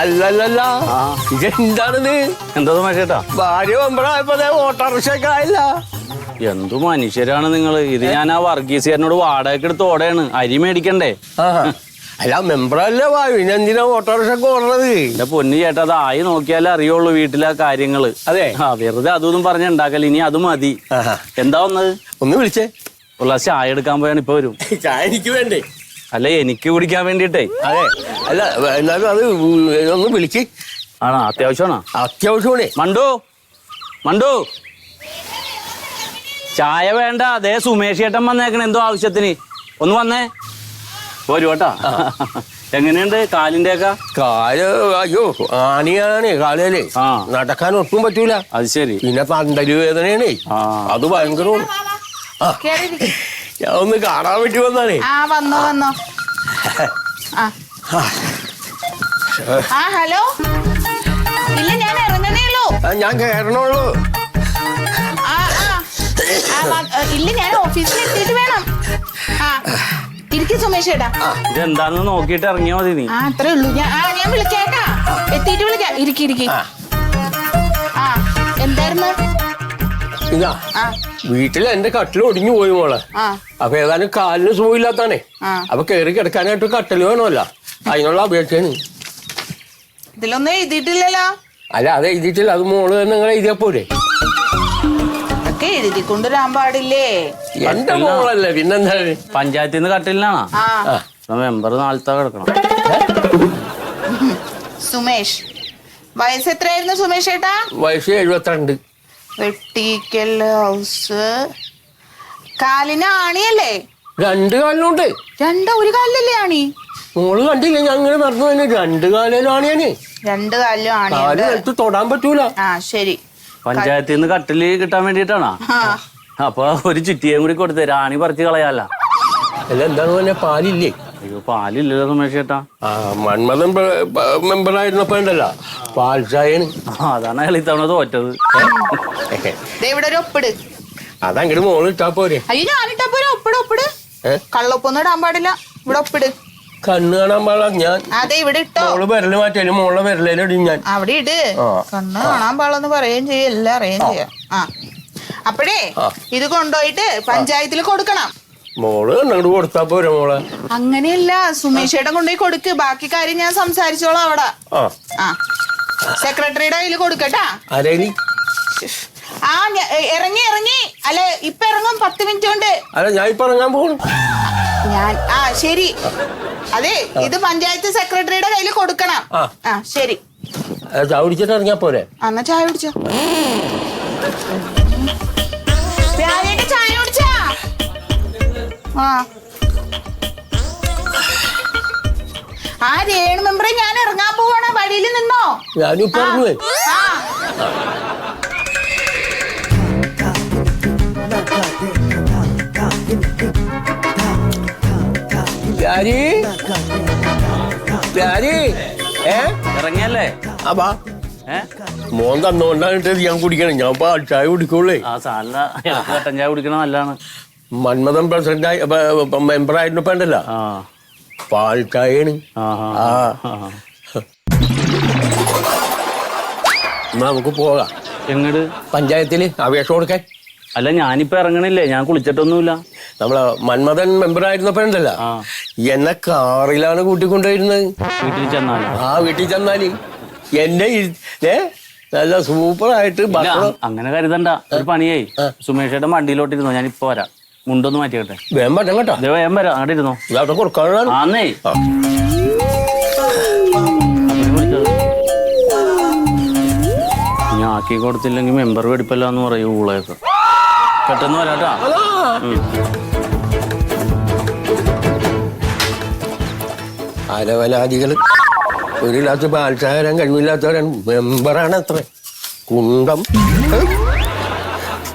അല്ലല്ലല്ല. ഇതെന്താണിത്? എന്താ മനുഷ്യട്ടാ ഭാര്യ ഒമ്പതായപ്പോ എന്തു മനുഷ്യരാണ് നിങ്ങൾ ഇത് ഞാൻ ആ വർഗീസുകാരനോട് വാടകയ്ക്ക് എടുത്ത് ഓടയാണ്. അരി മേടിക്കണ്ടേ? അല്ല മെമ്പറല്ലേ വാ എന്തിനാ ഓട്ടോറിക്ഷയൊക്കെ ഓടണത്? എന്റെ പൊന്നു ചേട്ടാ അത് ആയി നോക്കിയാലേ അറിയുള്ളൂ വീട്ടിലെ കാര്യങ്ങൾ. അതെ. ആ വെറുതെ അതൊന്നും പറഞ്ഞ് ഉണ്ടാക്കൽ ഇനി അത് മതി. എന്താ വന്നത്? ഒന്ന് വിളിച്ചേ. ഒരു ഗ്ലാസ് ചായ എടുക്കാൻ പോയാണ് ഇപ്പൊ വരും. ചായ എനിക്ക് വേണ്ടേ? അല്ല എനിക്ക് കുടിക്കാൻ വേണ്ടിട്ടേ അതെ. അല്ല എന്നാലും അത് ഒന്ന് വിളിക്ക്. ആണോ? അത്യാവശ്യമാണോ? അത്യാവശ്യമാണേ. മണ്ടോ മണ്ടോ. ചായ വേണ്ട അതേ സുമേഷ് ഏട്ടൻ വന്നേക്കണ. എന്തോ ആവശ്യത്തിന്. ഒന്ന് വന്നേ. പോരു കേട്ടാ. എങ്ങനെയുണ്ട് കാലിന്റെ ഒക്കെ കാൽ അയ്യോ ആണിയാണ് കാലേ ആ. നടക്കാൻ ഒട്ടും പറ്റൂല. അത് ശരി. പിന്നെ പന്തൽ വേദനയാണേ. ആ. അത് ഭയങ്കരമാണ്. ആ. കേറിയിരിക്ക്. ഞാൻ ഒന്ന് കാണാൻ വേണ്ടി വന്നാണേ. ആ വന്നോ വന്നോ. ആ. ആ ഹലോ? ഇല്ല ഞാൻ ഇറങ്ങണേ ഉള്ളൂ. ആ, ഞാൻ കയറണുള്ളൂ ആ ആ. ആ, വ- ഏ, ഇല്ല ഞാൻ ഓഫീസിൽ എത്തിയിട്ട് വേണം. ആ ഇരിക്കും സുമേഷ് ഏട്ടാ. ഇതെന്താന്ന് നോക്കിയിട്ട് ഇറങ്ങിയാ മതി നീ. ആ അത്രേ ഉള്ളൂ. ഞാൻ ആ ഞാൻ കേട്ടാ എത്തിയിട്ട് വിളിക്കാം. ഇരിക്കി ഇരിക്കി. ആ. ആ എന്തായിരുന്നു? ഇതാ ആ. വീട്ടിൽ എന്റെ കട്ടിൽ ഒടിഞ്ഞു പോയി മോളെ. ആ. അപ്പൊ ഏതാനും കാലിന് സുഖമില്ലാത്താണേ. അപ്പൊ കയറി കിടക്കാനായിട്ട് കട്ടിൽ വേണമല്ല. അതിനുള്ള അപേക്ഷയാണ്. ഇതിലൊന്നും എഴുതിയിട്ടില്ലല്ലോ. അല്ല അത് എഴുതിയിട്ടില്ല. അത് മോൾ തന്നെ നിങ്ങൾ എഴുതിയാ പോരെ. ഒക്കെ എഴുതിക്കൊണ്ടുവരാൻ പാടില്ലേ? എന്റെ മോളല്ലേ പിന്നെന്താ? പഞ്ചായത്തിൽ നിന്ന് കട്ടിലാണോ മെമ്പർ നാളത്തെ കിടക്കണം. സുമേഷ്. വയസ്സ് എത്രയായിരുന്നു സുമേഷ് ഏട്ടാ? വയസ്സ് എഴുപത്തിരണ്ട്. വെട്ടിക്കൽ ഹൗസ്. കാലിന് ആണിയല്ലേ? രണ്ട് കാലിനുണ്ട്. രണ്ടോ ഒരു കാലിലല്ലേ ആണി? മോൾ കണ്ടില്ല ഞങ്ങൾ നടന്നു തന്നെ രണ്ട് കാലിലും ആണിയാണ്. രണ്ട് കാലിലും കാൽ ആണിയുണ്ട് എടുത്ത് തൊടാൻ പറ്റൂല. ആ ശരി. പഞ്ചായത്തിൽ നിന്ന് കട്ടിൽ കിട്ടാൻ വേണ്ടിട്ടാണോ ആ. അപ്പൊ ഒരു ചുറ്റിയേം കൂടി കൊടുത്തേ രാണി പറിച്ചു കളയാല്ല. അല്ല എന്താണ് പറഞ്ഞ പാലില്ലേ? അയ്യോ പാലില്ലല്ലോ സുമേഷ് ചേട്ടാ ആ മന്മഥൻ മെമ്പറായിരുന്നപ്പോ ഉണ്ടല്ല. അതാണ് അയാൾ ഇത്തവണ തോറ്റത്. ദേ ഇവിടെ ഒരു ഒപ്പിട്. അതങ്ങട് മോൾ ഇട്ടാ പോരെ. അയ്യോ ഞാനിട്ടാ പോരെ ഒപ്പിട് ഒപ്പിട്. കള്ളൊപ്പൊന്നും ഇടാൻ പാടില്ല. ഇവിടെ ഒപ്പിട്. കണ്ണ് കാണാൻ പാടാ ഞാൻ. അതെ ഇവിടെ ഇട്ടോ. മോൾ വിരൽ മാറ്റിയാലും മോളെ വിരലേലും ഞാൻ. അവിടെ ഇട്. കണ്ണ് കാണാൻ പാടില്ലെന്ന് പറയുകയും ചെയ്യും എല്ലാം അറിയുകയും ചെയ്യാം. ആ. അപ്പഴേ ഇത് കൊണ്ടുപോയിട്ട് പഞ്ചായത്തിൽ കൊടുക്കണം. മോൾ അങ്ങോട്ട് കൊടുത്താ പോരെ മോളെ. അങ്ങനെയല്ല സുമേഷേട്ടൻ കൊണ്ടുപോയി കൊടുക്ക്. ബാക്കി കാര്യം ഞാൻ സംസാരിച്ചോളാം അവിടെ. ആ. ആ. സെക്രട്ടറിയുടെ കയ്യിൽ കൊടുക്കട്ടാ. ആരേലി ആ ഞ- ഇറങ്ങി ഇറങ്ങി. അല്ല ഇപ്പൊ ഇറങ്ങും. പത്ത് മിനിറ്റ് കൊണ്ട്. അല്ല ഞാൻ ഇപ്പൊ ഇറങ്ങാൻ പോകണം ഞാൻ ആ ശരി. അതെ ഇത് പഞ്ചായത്ത് സെക്രട്ടറിയുടെ കയ്യിൽ കൊടുക്കണം. ആ. ആ ശരി. ചാവിടിച്ചിട്ട് ഇറങ്ങിയാ പോരെ. എന്നാ ചായ കുടിച്ചോ. ആ. ആ രേണു മെമ്പറെ ഞാൻ ഇറങ്ങാൻ പോവാണ്? വഴിയിൽ നിന്നോ? ഞാനിപ്പോ ആ. പ്യാരി? പ്യാരി? ഏ? ഇറങ്ങിയല്ലേ? അപ്പാ മോൻ തന്നോണ്ടായിട്ട് ഞാൻ കുടിക്കണം. ഞാൻ ചായ കുടിക്കുള്ളേ. ആ കട്ടൻ ചായ കുടിക്കണ നല്ലതാണ്. മന്മഥൻ പ്രസിഡന്റായി മെമ്പറായിരുന്നു പണ്ടല്ല ആ. പാൽ ചായയാണ് ആ നമുക്ക് പോകാം. എങ്ങട്? പഞ്ചായത്തിൽ അപേക്ഷ കൊടുക്കാൻ. അല്ല ഞാനിപ്പോ ഇറങ്ങണില്ലേ? ഞാൻ കുളിച്ചിട്ടൊന്നുമില്ല. നമ്മളെ മന്മഥൻ മെമ്പറായിരുന്നപ്പോഴല്ല എന്നെ കാറിലാണ് കൂട്ടിക്കൊണ്ടിരുന്നത് വീട്ടിൽ ചെന്നാൽ ആ വീട്ടിൽ ചെന്നാൽ എന്നെ ഏ? നല്ല സൂപ്പറായിട്ട് അങ്ങനെ കരുതണ്ട. ഒരു പണിയായി സുമേഷയുടെ സുമേഷ് ഞാനിപ്പോ ഞാൻ ഇപ്പൊ വരാം. മുണ്ടൊന്ന് മാറ്റിക്കട്ടെ. വേഗം പറ്റം കേട്ടോ. വരാം. അങ്ങോട്ട് ഇരുന്നോ. ആന്നേ. വിളിച്ചത്. ഇനി ആക്കി കൊടുത്തില്ലെങ്കിൽ മെമ്പർ വെടിപ്പല്ല എന്ന് പറയും ഊളയൊക്കെ. പെട്ടെന്ന് വരാട്ടാ അലവലാദികൾ ഒരു ഗ്ലാസ് കഴിവില്ലാത്തവരൻ മെമ്പറാണ് അത്ര കുണ്ടം?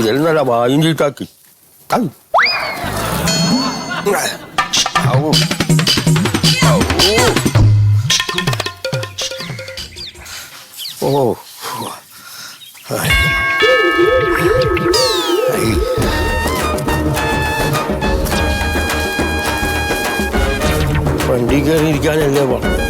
ഇതിൽ നല്ല വായും ചീട്ടാക്കി. ഓ. വണ്ടി കയറി ഇരിക്കാനല്ലേ പറഞ്ഞത്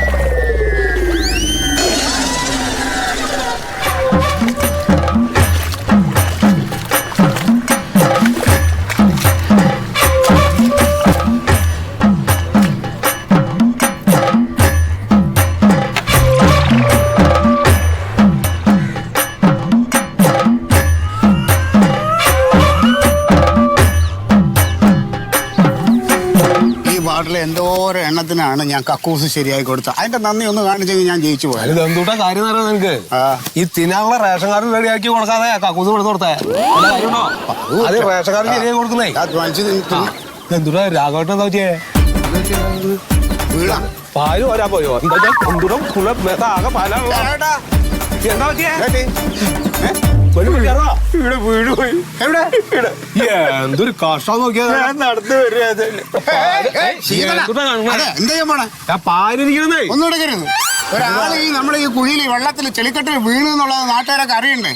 വാർഡിലെ എന്തോരം എണ്ണത്തിനാണ് ഞാൻ കക്കൂസ് ശരിയായി കൊടുത്തത്. അതിന്റെ നന്ദി ഒന്ന് കാണിച്ചെങ്കിൽ ഞാൻ ജയിച്ചു പോയത് കാര്യം നിനക്ക്? ഈ തിന്നാനുള്ള റേഷൻ കാർഡ് റെഡിയാക്കി കൊടുക്കാതെ കക്കൂസ് കൊടുത്ത്. കൊടുത്തേ അത് റേഷൻ കാർഡ് ശരിയായി കൊടുക്കുന്നേ. അത് വാങ്ങിച്ച് തിന്ന്. എന്തുട്ടാ രാഘവട്ടൻ എന്താ പറ്റിയേ? പാൽ വരാ പോയോ എന്താ എന്തുടാ കുള മേത്ത ആകെ പാലാണല്ലോ. എന്താ പറ്റിയേ? ഇവിടെ വീട് പോയി. എവിടെ? എന്തൊരു കഷ്ടം നോക്കിയാ നടന്നു ഒന്നും എടുക്കരുത്. ഒരാൾ ഈ നമ്മുടെ ഈ കുഴിയിൽ വെള്ളത്തിൽ ചെളിക്കെട്ടിൽ വീണു എന്നുള്ളത് നാട്ടുകാരൊക്കെ അറിയണ്ടേ?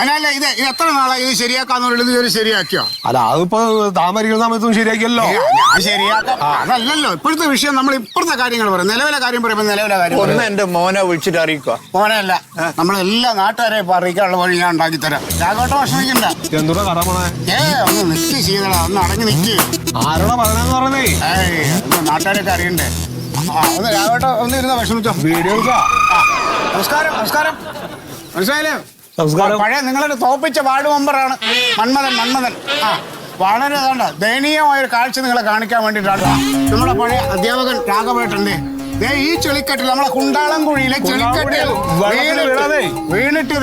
അതിനല്ല ഇത് ഇത് എത്ര നാളായി? ഇത് ശരിയാക്കാന്നുള്ളത് ഇത് ഒരു ശരിയാക്കിയോ? അല്ല അതിപ്പോ താമരിക്കുന്ന സമയത്തും ശരിയാക്കിയല്ലോ. ഞാൻ ശരിയാക്കാം. അതല്ലല്ലോ ഇപ്പോഴത്തെ വിഷയം നമ്മൾ ഇപ്പോഴത്തെ കാര്യങ്ങൾ പറയും. നിലവിലെ കാര്യം പറയുമ്പോൾ നിലവിലെ കാര്യം ഒന്ന് എന്റെ മോനെ വിളിച്ചിട്ട് അറിയിക്കുക മോനല്ല നമ്മളെല്ലാ നാട്ടുകാരെ ഇപ്പൊ അറിയിക്കാനുള്ള വഴി ഞാൻ ഉണ്ടാക്കി തരാം. രാഘവട്ടം ഭക്ഷണിക്കണ്ടേ. എന്തുട്ടാ കട പോണേ ഏ ഒന്ന് നിക്ക് ചെയ്തടാ ഒന്ന് അടങ്ങി നിക്ക്. ആരോടാ പറഞ്ഞെന്ന് പറഞ്ഞേ? ഏയ് ഒന്ന് നാട്ടുകാരൊക്കെ അറിയണ്ടേ? ഒന്ന് രാഘവട്ടം ഒന്ന് ഇരുന്ന വിഷമിച്ചോ വീഡിയോ ആ, നമസ്കാരം നമസ്കാരം. മനസ്സിലായില്ലേ? നമസ്കാരം. പഴയ നിങ്ങളൊരു തോപ്പിച്ച വാർഡ് മെമ്പറാണ്. മന്മഥൻ മന്മഥൻ. ആ വളരെ ഏതാണ്ട് ദയനീയമായ ഒരു കാഴ്ച നിങ്ങളെ കാണിക്കാൻ വേണ്ടിയിട്ടാണ്. നമ്മുടെ പഴയ അധ്യാപകൻ രാഘവേട്ടന്റെ ദേ ഈ ചെളിക്കെട്ടിൽ നമ്മളെ കുണ്ടാളം കുഴിയിലെ ചെളിക്കെട്ടിൽ വീണിട്ട്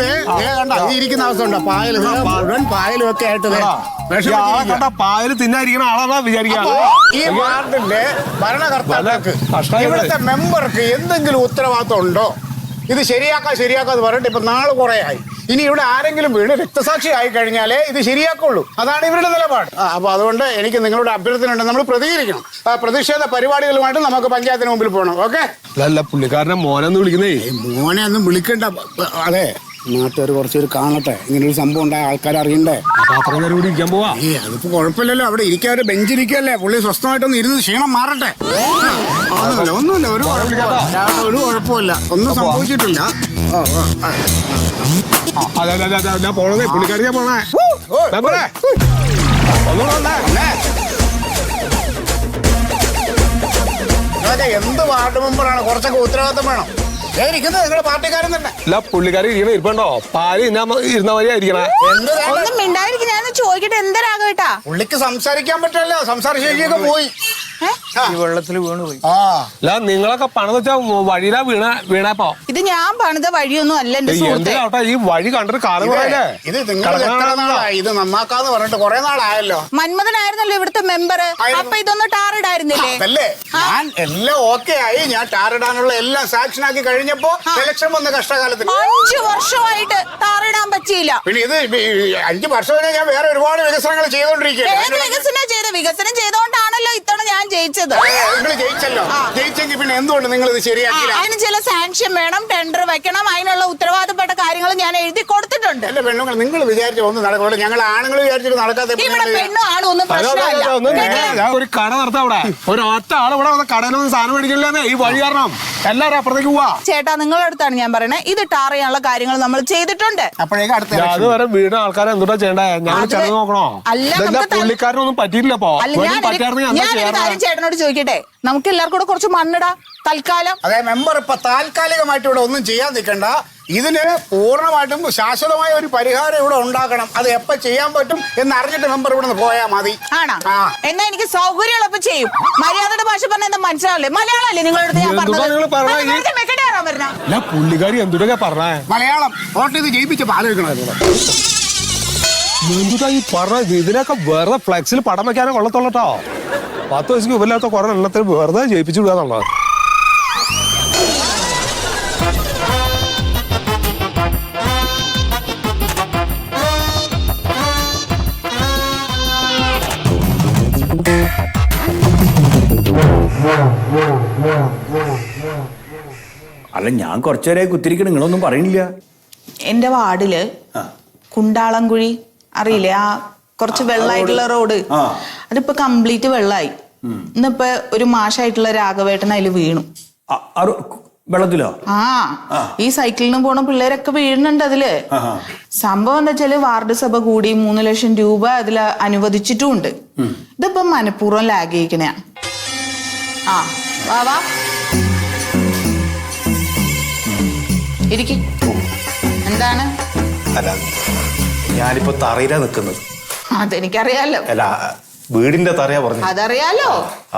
ഇരിക്കുന്ന അവസ്ഥ ഉണ്ട്? പായൽ മുഴുവൻ പായലും ഒക്കെ ആയിട്ട് പായൽ തിന്നായിരിക്കണ ആളാ വിചാരിക്കാം. ഈ വാർഡിന്റെ ഭരണകർത്താക്കൾക്ക് ഇവിടുത്തെ മെമ്പർക്ക് എന്തെങ്കിലും ഉത്തരവാദിത്വം ഉണ്ടോ? ഇത് ശരിയാക്കാം ശരിയാക്കാന്ന് പറഞ്ഞിട്ട് ഇപ്പൊ നാൾ കുറെ ആയി. ഇനി ഇവിടെ ആരെങ്കിലും വീണ് രക്തസാക്ഷി ആയി കഴിഞ്ഞാലേ ഇത് ശരിയാക്കുള്ളൂ. അതാണ് ഇവരുടെ നിലപാട്. അപ്പോൾ അപ്പൊ അതുകൊണ്ട് എനിക്ക് നിങ്ങളുടെ അഭ്യർത്ഥന ഉണ്ട് നമ്മൾ പ്രതികരിക്കണം. ആ, പ്രതിഷേധ പരിപാടികളുമായിട്ട് നമുക്ക് പഞ്ചായത്തിന് മുമ്പിൽ പോകണം. ഓക്കെ? അല്ല പുള്ളിക്കാരനെ മോനെന്ന് വിളിക്കുന്നേ. മോനെ ഒന്നും വിളിക്കണ്ട. അതെ. നാട്ടുകാർ കുറച്ചൊരു കാണട്ടെ. ഇങ്ങനൊരു ഒരു സംഭവം ഉണ്ടായ ആൾക്കാർ അറിയണ്ടേ? കൂടി ഇരിക്കാൻ പോവാ. ഏ അതിപ്പോ കുഴപ്പമില്ലല്ലോ. അവിടെ ഇരിക്കാൻ ഒരു ബെഞ്ചിരിക്കല്ലേ പുള്ളി സ്വസ്ഥമായിട്ടൊന്ന് ഇരുന്ന് ക്ഷീണം മാറട്ടെ. ഒന്നുമില്ല ഒരു കുഴപ്പമില്ല. ഒരു കുഴപ്പമില്ല ഒന്നും സംഭവിച്ചിട്ടില്ല. ഞാൻ പോണതേ പുള്ളിക്കാരി ഞാൻ പോണേ എന്ത് വാർഡ് കുറച്ചൊക്കെ ഉത്തരവാദിത്തം വേണം ഇരിക്കുന്നത് നിങ്ങളുടെ പാർട്ടിക്കാരൻ തന്നെ. അല്ല പുള്ളിക്കാരി ഇരിക്കണ ഇരിപ്പുണ്ടോ? പാൽ തിന്നാ ഇരുന്ന വരെ ആയിരിക്കണ. എന്ത് ഒന്നും മിണ്ടായിരിക്കും ഞാൻ ചോദിക്കട്ടെ എന്തരാകട്ടാ പുള്ളിക്ക് സംസാരിക്കാൻ പറ്റല്ലോ സംസാരശേഷിയൊക്കെ പോയി. ഈ വെള്ളത്തിൽ വീണ് പോയി ആ. അല്ല നിങ്ങളൊക്കെ പണം വെച്ചാ വഴിയിലാ വീണ വീണപ്പോ? ഇത് ഞാൻ പണിത വഴിയൊന്നും അല്ല എന്റെ സുഹൃത്തെ. എന്തിനാട്ടെ ഈ വഴി കണ്ടിട്ട് കാലം കുറയല്ലേ? ഇത് നിങ്ങൾ എത്ര നാളായി? ഇത് നന്നാക്കാന്ന് പറഞ്ഞിട്ട് കുറെ നാളായല്ലോ. മന്മഥനായിരുന്നല്ലോ ഇവിടുത്തെ മെമ്പർ. അപ്പൊ ഇതൊന്നും ടാറിടായിരുന്നില്ലേ? അതല്ലേ? ഞാൻ എല്ലാം ഓക്കെ ആയി. ഞാൻ ടാറിടാനുള്ള എല്ലാം സാക്ഷൻ ആക്കി കഴിഞ്ഞപ്പോ ഇലക്ഷൻ വന്ന കഷ്ടകാലത്തിൽ അഞ്ചു വർഷമായിട്ട് താറിടാൻ പറ്റിയില്ല. പിന്നെ ഇത് അഞ്ചു വർഷം ഞാൻ വേറെ ഒരുപാട് വികസനങ്ങൾ ചെയ്തോണ്ടിരിക്കുകയാണ്. വികസനം ചെയ്ത വികസനം ചെയ്തോണ്ടാണല്ലോ ഇത്തവണ ഞാൻ ജയിച്ചത്. നിങ്ങൾ ജയിച്ചല്ലോ. ജയിച്ചെങ്കിൽ പിന്നെ എന്തുകൊണ്ട് നിങ്ങൾ ഇത് ശരിയാക്കി അതിന് ചില സാങ്ഷൻ വേണം ടെൻഡർ വെക്കണം അതിനുള്ള എഴുതി കൊടുത്തിട്ടുണ്ട് എന്റെ പെണ്ണുങ്ങൾ നിങ്ങൾ വിചാരിച്ച ഒന്നും നടക്കുള്ളൂ ഞങ്ങൾ ആണുങ്ങൾ വിചാരിച്ചിട്ട് നടക്കാത്ത ഇവിടെ പെണ്ണും ആണും ഒന്നും പ്രശ്നമല്ല. ഞാൻ ഒരു കട നടത്താം ഇവിടെ ഒരു ഒറ്റ ആൾ ഇവിടെ വന്ന കടയിലൊന്നും സാധനം മേടിക്കില്ലെന്നേ ഈ വഴി കാരണം. എല്ലാരും അപ്പുറത്തേക്ക് പോവാ. ചേട്ടാ നിങ്ങളുടെ അടുത്താണ് ഞാൻ പറയണേ. ഇത് ടാർ ചെയ്യാനുള്ള കാര്യങ്ങൾ നമ്മൾ ചെയ്തിട്ടുണ്ട്. അപ്പോഴേക്കും അടുത്ത. അതുവരെ വീട് ആൾക്കാരെ എന്തുട്ടാ ചെയ്യണ്ടേ? ഞങ്ങൾ ചെന്ന് നോക്കണോ? അല്ല, പുള്ളിക്കാരനൊന്നും അല്ല കാര്യം ചേട്ടനോട് ചോദിക്കട്ടെ. നമുക്ക് എല്ലാവർക്കും കൂടെ കുറച്ച് മണ്ണിടാം. തൽക്കാലം. അതെ മെമ്പർ ഇപ്പൊ താൽക്കാലികമായിട്ട് ഇവിടെ ഒന്നും ചെയ്യാൻ നിൽക്കണ്ട. ഇതിന് പൂർണമായിട്ടും ശാശ്വതമായ ഒരു പരിഹാരം ഇവിടെ ഉണ്ടാക്കണം. അത് എപ്പോ ചെയ്യാൻ പറ്റും എന്ന് അറിഞ്ഞിട്ട് മെമ്പർ ഇവിടെ നിന്ന് പോയാൽ മതി. ആണോ? ആ. എന്നാ എനിക്ക് സൗകര്യമുള്ളപ്പോ ചെയ്യും. മര്യാദയുടെ ഭാഷ പറഞ്ഞ എന്താ മനസ്സിലാവില്ലേ? മലയാളമല്ലേ നിങ്ങളുടെ അടുത്ത് ഞാൻ എന്തുവാ നിങ്ങൾ പറഞ്ഞത്? അല്ല പുള്ളിക്കാരി എന്തുട്ടൊക്കെ പറഞ്ഞേ? മലയാളം. വോട്ട് ചെയ്ത് ജയിപ്പിച്ചപ്പോ ആലോചിക്കണമായിരുന്നു എന്തുട്ടാ ഈ പറഞ്ഞത് ഇതിനൊക്കെ വെറുതെ ഫ്ലെക്സിൽ പടം വെക്കാനേ കൊള്ളത്തുള്ളട്ടോ പത്ത് വയസ്സിന് ഉപരില്ലാത്ത കുറെ എണ്ണത്തിൽ വെറുതെ ജയിപ്പിച്ചു വിടുക എന്നുള്ളത്. അല്ല ഞാൻ കുറച്ചേരെ കുത്തിരിക്കണം നിങ്ങളൊന്നും പറയുന്നില്ല എന്റെ വാർഡിൽ കുണ്ടാളംകുഴി അറിയില്ലേ? ആ കുറച്ച് വെള്ളമായിട്ടുള്ള റോഡ്. അതിപ്പോ കംപ്ലീറ്റ് വെള്ളമായി ഇന്നിപ്പോ ഒരു മാഷായിട്ടുള്ള രാഘവേട്ടൻ അതിൽ വീണു. വെള്ളത്തിലോ? ആ. ഈ സൈക്കിളിന് പോണ പിള്ളേരൊക്കെ വീഴുന്നുണ്ട് അതിൽ. സംഭവം എന്താ വെച്ചാൽ വാർഡ് സഭ കൂടി മൂന്ന് ലക്ഷം രൂപ അതിൽ അനുവദിച്ചിട്ടുമുണ്ട്. ഇതിപ്പം മനഃപൂർവം ലാഗ് ചെയ്യിക്കണ ആ. വാ വാ. ഇരിക്കി. എന്താണ്? അല്ല ഞാനിപ്പോ തറയിലാ നിൽക്കുന്നത് അതെനിക്കറിയാലോ. അല്ല വീടിന്റെ തറയാ പറഞ്ഞു അതറിയാലോ.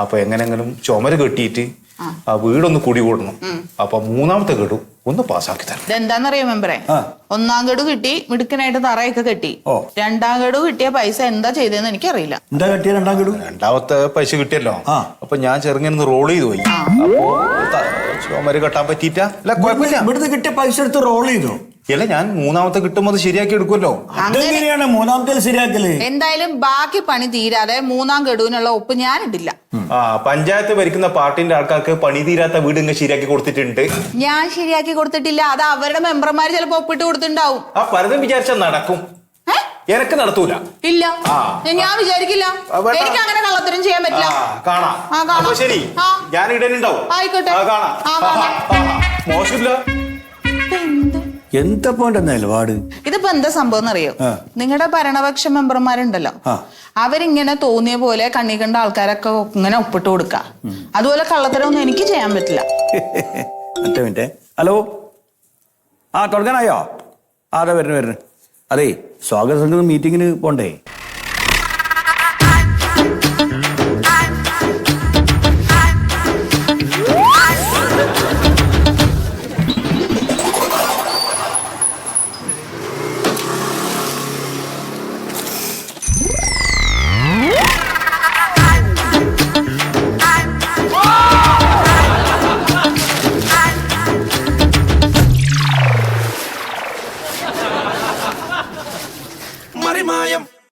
അപ്പൊ എങ്ങനെങ്കിലും ചുമര് കെട്ടിയിട്ട് ആ. വീടൊന്ന് കുടി കൂടണം. അപ്പൊ മൂന്നാമത്തെ ഗഡു ഒന്ന് പാസ്സാക്കി തരണം. ഇതെന്താന്നറിയോ മെമ്പറെ? ആ. ഒന്നാം ഗഡു കിട്ടി മിടുക്കനായിട്ട് തറയൊക്കെ കെട്ടി. ഓ. രണ്ടാം ഗഡു കിട്ടിയ പൈസ എന്താ ചെയ്തതെന്ന് എനിക്കറിയില്ല. എന്താ കെട്ടിയ രണ്ടാം ഗഡു രണ്ടാമത്തെ പൈസ കിട്ടിയല്ലോ. ആ. അപ്പൊ ഞാൻ ചെറുങ്ങനെ റോൾ ചെയ്തു പോയി. അപ്പോ കെട്ടാൻ പറ്റിയിട്ട? അല്ല കുഴപ്പമില്ല. ഇവിടുന്ന് കിട്ടിയ പൈസ എടുത്ത് റോൾ ചെയ്തോ? അല്ല ഞാൻ മൂന്നാമത്തെ കിട്ടുമ്പോൾ അത് ശരിയാക്കി എടുക്കുമല്ലോ. അതെങ്ങനെയാണ് മൂന്നാമത്തെ ശരിയാക്കൽ? എന്തായാലും ബാക്കി പണി തീരാതെ മൂന്നാം ഗഡുവിനുള്ള ഒപ്പ് ഞാൻ ഇടില്ല ആ പഞ്ചായത്ത് ഭരിക്കുന്ന പാർട്ടിന്റെ ആൾക്കാർക്ക് പണി തീരാത്ത വീട് ഇങ്ങനെ ശരിയാക്കി കൊടുത്തിട്ടുണ്ട്. ഞാൻ ശരിയാക്കി കൊടുത്തിട്ടില്ല അത് അവരുടെ മെമ്പർമാർ ചിലപ്പോ ഒപ്പിട്ട് കൊടുത്തിട്ടുണ്ടാവും ആ പലതും വിചാരിച്ചാൽ നടക്കും? എനക്ക് നടത്തൂല. ഇല്ല. ഞാൻ വിചാരിക്കില്ല. എനിക്ക് അങ്ങനെ കള്ളത്തരം ചെയ്യാൻ പറ്റില്ല. ആ, കാണാം. ആ, കാണാം. ശരി. ഞാൻ ഇടനുണ്ടാവും ആയിക്കോട്ടെ. ആ, കാണാം. മോശമില്ല. ഇതെന്ത്? എന്താ പോന്റെ നിലപാട്? ഇതിപ്പോ എന്താ സംഭവം എന്നറിയോ. നിങ്ങളുടെ ഭരണപക്ഷ മെമ്പർമാരുണ്ടല്ലോ. അവരിങ്ങനെ തോന്നിയ പോലെ കണ്ണി കണ്ട ആൾക്കാരൊക്കെ ഇങ്ങനെ ഒപ്പിട്ട് കൊടുക്ക. അതുപോലെ കള്ളത്തരമൊന്നും എനിക്ക് ചെയ്യാൻ പറ്റില്ല. ഒറ്റ മിനിറ്റ്. ഹലോ? ആ തുടങ്ങാനായോ? അതെ വരുന്നു വരുന്നു. അതെ സ്വാഗത. സംഘം മീറ്റിങ്ങിന് പോണ്ടേ?